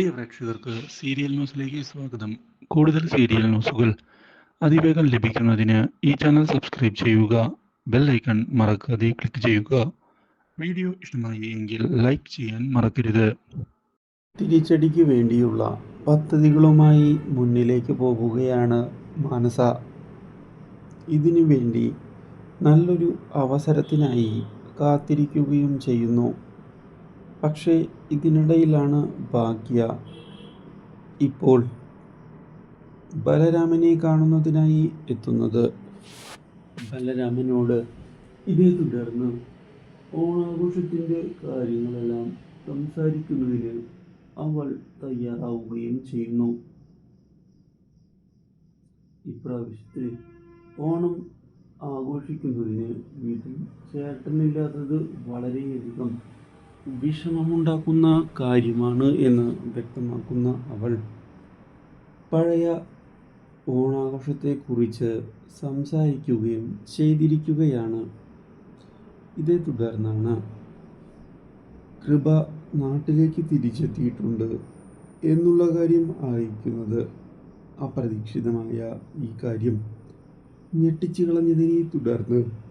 പ്രിയ പ്രേക്ഷകർക്ക് സീരിയൽ ന്യൂസിലേക്ക് സ്വാഗതം. കൂടുതൽ സീരിയൽ ന്യൂസുകൾ അതിവേഗം ലഭിക്കുന്നതിന് ഈ ചാനൽ സബ്സ്ക്രൈബ് ചെയ്യുക ബെൽ ഐക്കൺ മറക്കാതെ ക്ലിക്ക് ചെയ്യുക. വീഡിയോ ഇഷ്ടമായി എങ്കിൽ ലൈക്ക് ചെയ്യാൻ മറക്കരുത്. തിരിച്ചടിക്ക് വേണ്ടിയുള്ള പദ്ധതികളുമായി മുന്നിലേക്ക് പോകുകയാണ് മാനസ. ഇതിനു വേണ്ടി നല്ലൊരു അവസരത്തിനായി കാത്തിരിക്കുകയും ചെയ്യുന്നു. പക്ഷേ ഇതിനിടയിലാണ് ഭാഗ്യ ഇപ്പോൾ ബലരാമനെ കാണുന്നതിനായി എത്തുന്നത്. ബലരാമനോട് ഇതേ തുടർന്ന് ഓണാഘോഷത്തിന്റെ കാര്യങ്ങളെല്ലാം സംസാരിക്കുന്നതിന് അവൾ തയ്യാറാവുകയും ചെയ്യുന്നു. ഇപ്രാവശ്യത്തെ ഓണം ആഘോഷിക്കുന്നതിന് വീട്ടിൽ ചേട്ടനില്ലാത്തത് വളരെയധികം വിഷമമുണ്ടാക്കുന്ന കാര്യമാണ് എന്ന് വ്യക്തമാക്കുന്ന അവൾ പഴയ ഓണാഘോഷത്തെക്കുറിച്ച് സംസാരിക്കുകയും ചെയ്തിരിക്കുകയാണ്. ഇതേ തുടർന്നാണ് കൃപ നാട്ടിലേക്ക് തിരിച്ചെത്തിയിട്ടുണ്ട് എന്നുള്ള കാര്യം അറിയിക്കുന്നത് അപ്രതീക്ഷിതമായ ഈ കാര്യം ഞെട്ടിച്ചു കളഞ്ഞതിനെ തുടർന്ന്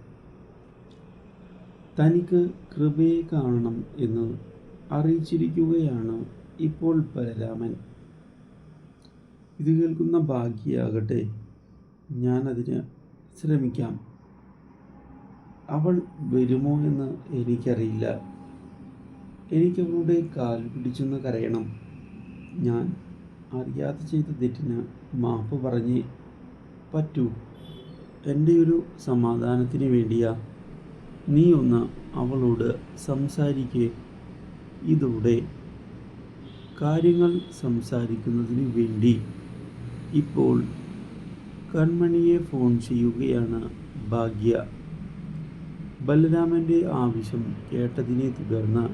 തനിക്ക് കൃപയെ കാണണം എന്ന് അറിയിച്ചിരിക്കുകയാണ് ഇപ്പോൾ ബലരാമൻ. ഇത് കേൾക്കുന്ന ഭാഗ്യയാകട്ടെ ഞാനതിന് ശ്രമിക്കാം. അവൾ വരുമോ എന്ന് എനിക്കറിയില്ല. എനിക്ക് അവളുടെ കാൽ പിടിച്ചെന്ന് കരയണം. ഞാൻ അറിയാതെ ചെയ്ത തെറ്റിന് മാപ്പ് പറഞ്ഞേ പറ്റൂ. എന്റെ ഒരു സമാധാനത്തിന് വേണ്ടിയാ. നീ ഒന്ന് അവളോട് സംസാരിക്കുക ഇതോടെ കാര്യങ്ങൾ സംസാരിക്കുന്നതിന് വേണ്ടി. ഇപ്പോൾ കൺമണിയെ ഫോൺ ചെയ്യുകയാണ് ഭാഗ്യ. ബലരാമന്റെ ആവശ്യം കേട്ടതിനെ തുടർന്ന്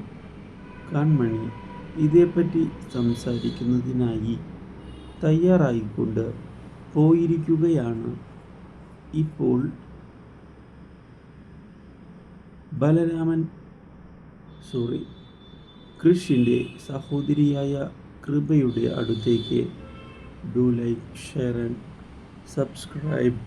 കൺമണി ഇതേപ്പറ്റി സംസാരിക്കുന്നതിനായി തയ്യാറായിക്കൊണ്ട് പോയിരിക്കുകയാണ്. ഇപ്പോൾ ബലരാമൻ സോറി കൃഷിന്റെ സഹോദരിയായ കൃപയുടെ അടുത്തേക്ക് do like share and subscribe